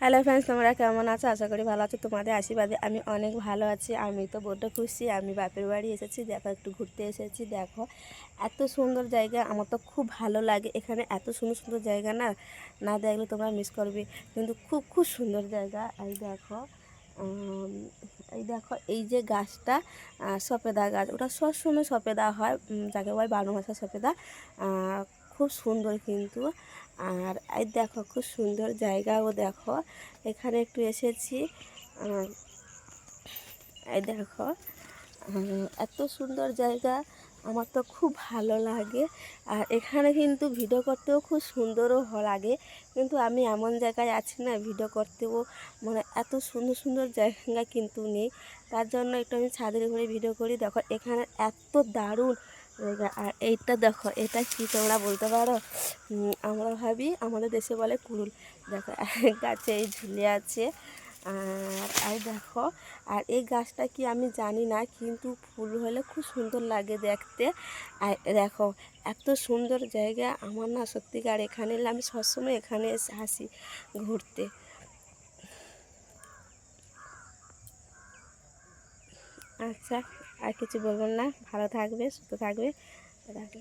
Hello friends তোমরা কেমন আছো? আশা করি ভালো আছো। তোমাদের আশীর্বাদে আমি অনেক ভালো আছি। আমি তো বড্ড খুশি। আমি বাপের বাড়ি এসেছি। দেখো, একটু ঘুরতে এসেছি। দেখো, এত সুন্দর জায়গা। আমার তো খুব ভালো লাগে। এখানে এত সুন্দর সুন্দর জায়গা না? না দেখলে তোমরা মিস করবে। কিন্তু খুব খুব সুন্দর জায়গা। এই দেখো এই দেখো, এই যে গাছটা সপেদা গাছ। ওটা সবসময় সপেদা হয়। যাকে বলে বারো মাসা সপেদা খুব সুন্দর কিন্তু। আর এই দেখো খুব সুন্দর জায়গাও দেখো। এখানে একটু এসেছি। এই দেখো। এত সুন্দর জায়গা। আমার তো খুব ভালো লাগে। আর এখানে কিন্তু ভিডিও করতেও খুব সুন্দরও লাগে। কিন্তু আমি এমন জায়গায় আছি না ভিডিও করতেও মানে এত সুন্দর সুন্দর জায়গা কিন্তু নেই। তার জন্য একটু আমি ছাদের উপরে ভিডিও করি। দেখো এখানে এত দারুণ আর এইটা দেখো, এটা কি তোমরা বলতে পারো? আমরা ভাবি আমাদের দেশে বলে কুড়ুল দেখো, গাছে এই ঝুলে আছে। আর আর দেখো, আর এই গাছটা কি আমি জানি না, কিন্তু ফুল হলে খুব সুন্দর লাগে দেখতে। আর দেখো, এত সুন্দর জায়গা। আমার না সত্যিকার এখানে এলে আমি সবসময় এখানে এসে আসি ঘুরতে। আচ্ছা আর কিছু বলবেন না। ভালো থাকবে সুস্থ থাকবে। রাখলাম।